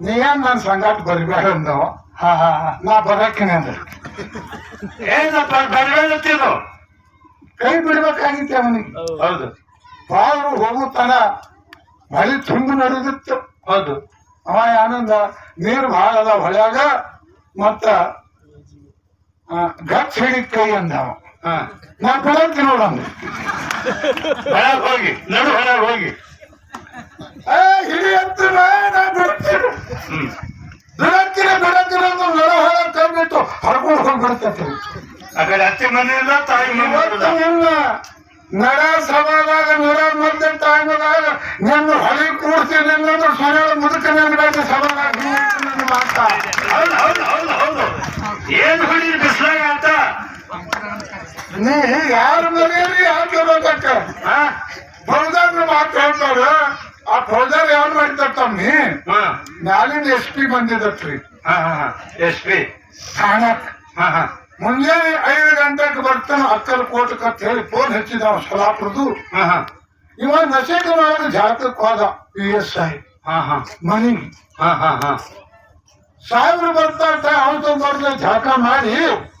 ನೀ ಏನ್ ನನ್ ಸಂಗಾಟ ಬರಿಬೇಡ ಅಂದವ ಹಾ ಹಾ ಹಾ. ನಾ ಬರಕಿನ ಅಂದ. ಏನಪ್ಪ ಬರಬೇಡತ್ತಿರು ಕೈ ಬಿಡ್ಬೇಕಾಗಿತ್ತೆ ಅವನಿಗೆ. ಹೌದು. ಬಾವರು ಹೋಗುತ್ತಾನ ಮಳಿ ತುಂಬಿ ನಡೆದಿತ್ತು. ಹೌದು. ಅವ ಏನಂದ ನೀರು ಭಾಳ ಅದ ಹೊಳ್ಯಾಗ ಮತ್ತ ಆ, ಗಚ್ ಹಿಡಿ ಕೈ ಅಂದ ಅವ. ಹಾ. ನಾ ಬೆಳಗ್ಗೆ ನೋಡಂದ ಹೊರಗೆ ಹೋಗಿ ನಡು ಹೊರಗೆ ಹೋಗಿ. ಏ ಹಿಡಿ ಅಂತೀನ ನಾ ಬಿಡ್ತೀನಿ ಹ್ಮ್ ಬಿಡಂತೀನಿ ಬಿಡಂತೀನಿ ಅಂತ ನಡ ಹೊರ ಕೈ ಬಿಟ್ಟು ಹರ್ಕೊಂಡು ಹೋಗ್ಬಿಡ್ತೈತಿ ಆ ಕಡೆ ಅತ್ತೆ ಮನೆ ಇಲ್ಲ ತಾಯಿ ಮನೆ ಇಲ್ಲ. ನಿನ್ನ ನಡ ಸಭಾದಾಗ ನಡ ಮಧ್ಯ ಟೈಮ್ದಾಗ ನಿನ್ನ ಹೊಳಿ ಕೂಡ್ತೀನಿ ಅನ್ನೋದು ಸರಳ ಮುದುಕ ನೆನ್ಬೇಕು ಸಭಾದಾಗ ನನ್ನ ಮಾತಾ ಹೌದು ಹೌದು ಹೌದು ಹೌದು ಏನ್ ಹೊಡಿ ಬಿಸ್ಲಾಗ ಅಂತ ನೀ ಯಾರ ಮನೆಯಲ್ಲಿ ಯಾಕೆ ಬೇಕಕ್ಕ ಹಾ ಫೌಜಾರ್ ಮಾತು ಹೇಳ್ತಾರ ಆ ಫೌಜಾರ್ ಯಾರು ಮಾಡಿದಾರ ತಮ್ಮಿ? ಹಾ. ಮ್ಯಾಲಿಂದ ಎಸ್ ಪಿ ಬಂದಿದ್ದತ್ರಿ ಹಾ ಹಾ ಎಸ್ ಪಿ. ಠಾಣಕ್. ಹಾ ಹಾ. ಮುಂಜಾನೆ ಐದು ಗಂಟೆಗೆ ಬರ್ತಾನ ಅಕ್ಕಲ್ ಕೋಟಕ್ ಅಂತ ಹೇಳಿ ಫೋನ್ ಹಚ್ಚಿದ ಸೊಲಾಪುರದು ಹಾ ಹಾ. ಇವ ನಶೆಗೆ ಒಳಗೆ ಜಾತಕ್ ಹೋದ ಪಿ ಎಸ್ ಐ. ಹಾ ಹಾ. ಮನಿಗೆ. ಹಾ ಹಾ ಹಾ. ಸಾಹೇಬ್ರು ಬರ್ತಾರ ಅವನು ಬರ್ಲಿ ಜಾಕ ಮಾಡಿ.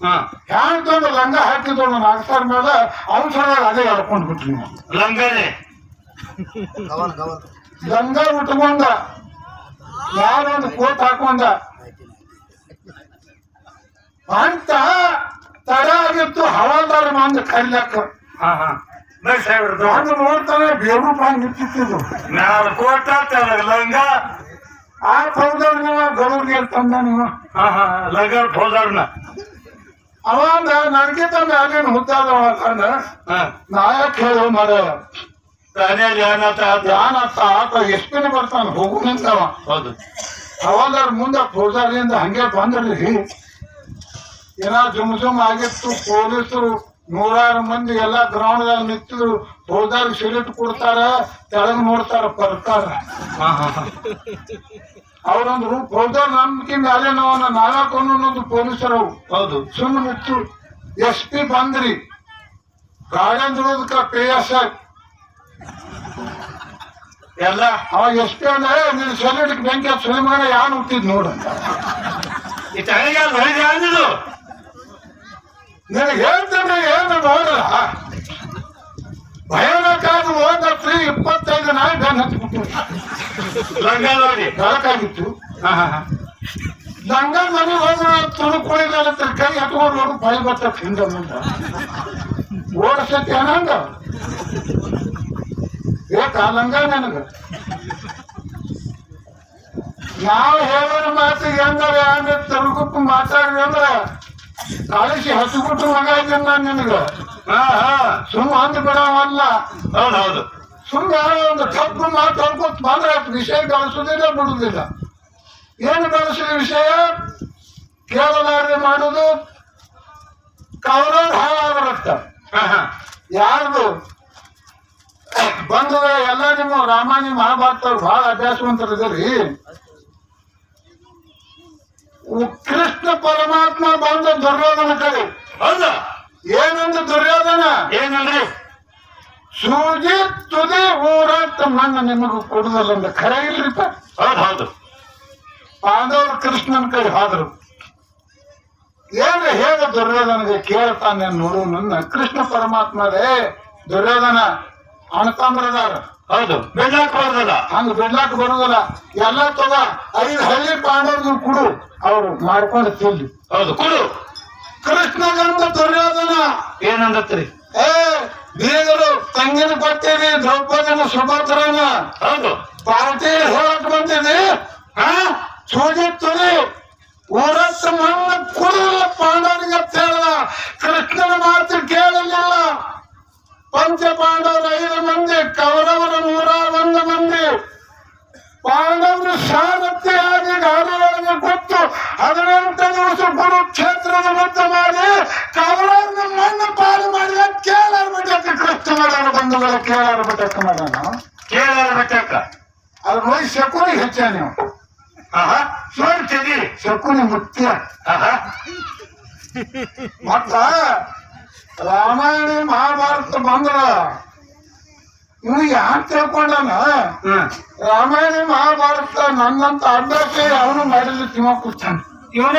ಹಾ. ಹ್ಯಾಂಗ್ ತಂದು ಲಂಗ ಹಾಕಿದವನು ನಾಲ್ಕು ಮೇಲೆ ಅವಸರ ಅದೇ ಎಳ್ಕೊಂಡ್ ಲಂಗನೆ. ನಾವು ಲಂಗನೆ ಲಂಗ ಉಟ್ಕೊಂಡ ಯಾರೊಂದು ಕೋಟ್ ಹಾಕೊಂಡ. ಅಂತ ತಡ ಆಗಿತ್ತು ಹವಾಲ್ದಾರ ಮಂದ ಕರಿಲಕ್ಕ ಹಾ ಹಾ. ನಾನು ನೋಡ್ತಾನೆ ಬೇರು ಪಾಂಗ್ ಇಟ್ಟಿದ್ದು ಮ್ಯಾಲ ಕೋಟ ಲಂಗ? ಆ ಫೌಜರ್ ನೀವು ಗೌರ್ಗೆ ತಂದ ನೀವು ಹಾ ಹಾ ಲಂಗ ಹೋದಾರ್ನ ಅವಂದ ನನಗೆ ತಂದ ಅಲ್ಲಿ ಹುದ್ದಾದ ನಾಯಕ್ ಹೇಳು ಮರ ಏನಾತ ಆತ? ಯಾನತ್ತ ಆತ ಎಷ್ಟಿನ ಬರ್ತಾನ? ಹೋಗು ನಿಂತವ ಹೌದು. ಹವಾಲ್ದಾರ್ ಮುಂದೆ ಫೌಜಾರಿಯಿಂದ ಹಂಗೆ ಬಂದ್ರಿ ಏನ ಜುಮ್ ಜುಮ್ ಆಗಿತ್ತು ಪೊಲೀಸರು ನೂರಾರು ಮಂದಿ ಎಲ್ಲ ಗ್ರೌಂಡ್ ದಾಗ ನಿಂತಿದ್ರು. ಫೌಜಾರ್ ಸಿಲಿಟ್ ಕೊಡ್ತಾರ ತೆಳಗ್ ನೋಡ್ತಾರ ಬರ್ತಾರ ಅವ್ರಂದ್ರು ಹಾ ನಂಬಿಕೆ ಅವ್ರೊಂದು ನಾವನ್ನ ನಾಲ್ಕು ಅನ್ನೋದು ಪೊಲೀಸರು. ಹೌದು. ಸುಮ್ಮನೆ ಎಸ್ ಪಿ ಬಂದ್ರಿ. ಗಾರ್ಡನ್ ಪಿ ಎಸ್ ಐ ಎಲ್ಲ ಅವ ಎಸ್ ಪಿ ಅಂದ್ರೆ ನಿನ್ ಸೆಲೆಟ್ ಬೆಂಕಿ ಸುಲಿಮಾನ ಯಾನ್ ಹುಟ್ಟಿದ್ ನೋಡು ಈ ತಲೆಗೆ ಯಾವ್ದು ನಿನಗೆ ಹೇಳ್ತೇನೆ ಏನು ನೋಡ. ಭಯಾನಕಾದ ಹೋದ ಫ್ರೀ ಇಪ್ಪತ್ತೈದು ನಾಯಿ ಬೆನ್ ಹತ್ಬಿಟ್ಟು ಲಂಗ ನೋಡಿ ಬೆಳಕಾಗಿತ್ತು ಲಂಗ ಮನೆ ಹೋದ್ರೆ ತುಳುಕೊಳ್ಳಿಲ್ಲ ಕೈ ಹತ್ಕೊಂಡು ಹೋಗಿ ಭಯ ಬರ್ತಕ್ಕ ಹಿಂದೆ ಮುಂದೆ. ಓಡಿಸತ್ತೆ ಏನಂದ ಬೇಕಾ ಲಂಗ ನನಗ? ನಾವು ಹೇಳೋರ ಮಾತು ಹೆಂಗವ ಅಂದ್ರೆ ತರುಗುಪ್ಪ ಮಾತಾಡಿದ್ರೆ ಅಂದ್ರ ಕಳಿಸಿ ಹಚ್ಚಿಬಿಟ್ಟು ಮಗ ಇದ್ದೇನೆ ನಾನು ನಿನಗ? ಹಾ ಹಾ. ಸುಮ್ಮ ಅಂದ್ ಬಿಡವಲ್ಲ ಹೌದು ಹೌದು. ಸುಮ್ಮನೆ ಒಂದು ತಪ್ಪು ಮಾತಾಡ್ಕೊತ ಬಂದ್ರೆ ಅದು ವಿಷಯ ಬೆಳೆಸೋದಿಲ್ಲ ಬಿಡುದಿಲ್ಲ. ಏನು ಬೆಳೆಸಿದ ವಿಷಯ? ಕೇಳಲಾರದೆ ಮಾಡುದು ಕವರ ಹಾ. ಯಾರ್ದು? ಬಂದದ ಎಲ್ಲ ನಿಮ್ಮ ರಾಮಾಯಣ ಮಹಾಭಾರತ ಬಹಳ ಅಭ್ಯಾಸವಂತರಿದ್ದೀರಿ ಕೃಷ್ಣ ಪರಮಾತ್ಮ ಬಂದ ದುರ್ಯೋಧನ ಕಡೆ. ಅಲ್ಲ ಏನಂದ ದುರ್ಯೋಧನ? ಏನಲ್ರಿ ಸೂಜಿ ತುದಿ ಊರಾಟ ಮಣ್ಣ ನಿಮಗೂ ಕೊಡುದಲ್ಲ ಅಂದ್ರೆ ಖರೆ ಇಲ್ರಿಪ್ಪ. ಹೌದು ಹೌದು. ಪಾಂಡವರು ಕೃಷ್ಣನ ಕೈ ಹೋದ್ರು. ಏನ್ರಿ ಹೇಗ ದುರ್ಯೋಧನಿಗೆ ಕೇಳ್ತಾನೆ ನೋಡು ನನ್ನ ಕೃಷ್ಣ ಪರಮಾತ್ಮರೇ ದುರ್ಯೋಧನ ಅಣತಂದ್ರದಾರ ಹೌದು. ಬೆಳ್ಳಾಕ್ ಬರೋದಲ್ಲ? ಹಂಗ ಬಿಡ್ಲಾಕ್ ಬರೋದಲ್ಲ. ಎಲ್ಲ ತಗ ಐದು ಹಳ್ಳಿ ಪಾಂಡವ್ರಿಗೆ ಕೊಡು. ಅವ್ರು ಮಾಡ್ಕೊಂಡು ತಿಲ್ಲಿ ಹೌದು ಕೊಡು. ಕೃಷ್ಣಗಂಧ ದುರ್ಯೋಧನ. ಏನಂದತ್ರಿ? ಏ ಬೀಗರು ತಂಗಿನ ಕೊಡ್ತೀವಿ ದ್ರೌಪದಿನ ಸುಭದ್ರನ. ಹೌದು. ಪಾರ್ಟಿ ಹೋಗಕ್ ಬಂದಿದೆ ಸೂಜಿ ತುರಿ. ಊರತ್ತ ಮಣ್ಣು ಕುಡಿಲ್ಲ ಪಾಂಡವರಿಗೆ ಅಂತ ಹೇಳ್ದ ಕೃಷ್ಣನ ಮಾತು ಕೇಳಲಿಲ್ಲ. ಪಂಚ ಪಾಂಡವರ ಐದು ಮಂದಿ ಕೌರವರ ನೂರ ಒಂದು ಮಂದಿ. ಪಾಂಡವರು ಸಾರಥಿಯಾಗಿ ಗಾಡಿಯೊಳಗೆ ಕೊಟ್ಟು ಹದಿನೆಂಟು ದಿವಸ ಕುರುಕ್ಷೇತ್ರದ ಯುದ್ಧ ಮಾಡಿ ಕೌರವನ ಮಣ್ಣು ಪಾಲು ಮಾಡಿದ ಕೇಳಾರ ಬಿಟ್ಟಕ್ಕೆ ಕೃಷ್ಣ ಮಾಡೋಣ ಬಂಧುಗಳು ಕೇಳಾರ ಬಿಟ್ಟಕ್ಕೆ ಮಾಡೋಣ ಕೇಳಾರ ಬೆಟ್ಟಕ್ಕ ಅದ್ರ ನೋಡಿ ಶಕುನಿ ಹೆಚ್ಚ ನೀವು. ನೋಡ್ತೀವಿ ಶಕುನಿ ಮುತ್ಯ. ಮತ್ತ ರಾಮಾಯಣ ಮಹಾಭಾರತ ಬಂದ್ರ. ಇವ್ ಯಾಕೆ ತಿಳ್ಕೊಂಡಾನ? ರಾಮಾಯಣ ಮಹಾಭಾರತ ನನ್ನಂತ ಅಡ್ಡಕ್ಕೆ ಅವನು ಮಾಡಿದ್ರೆ ತಿಮ್ಮ ಕೂತಾನೆ ಇವನೇ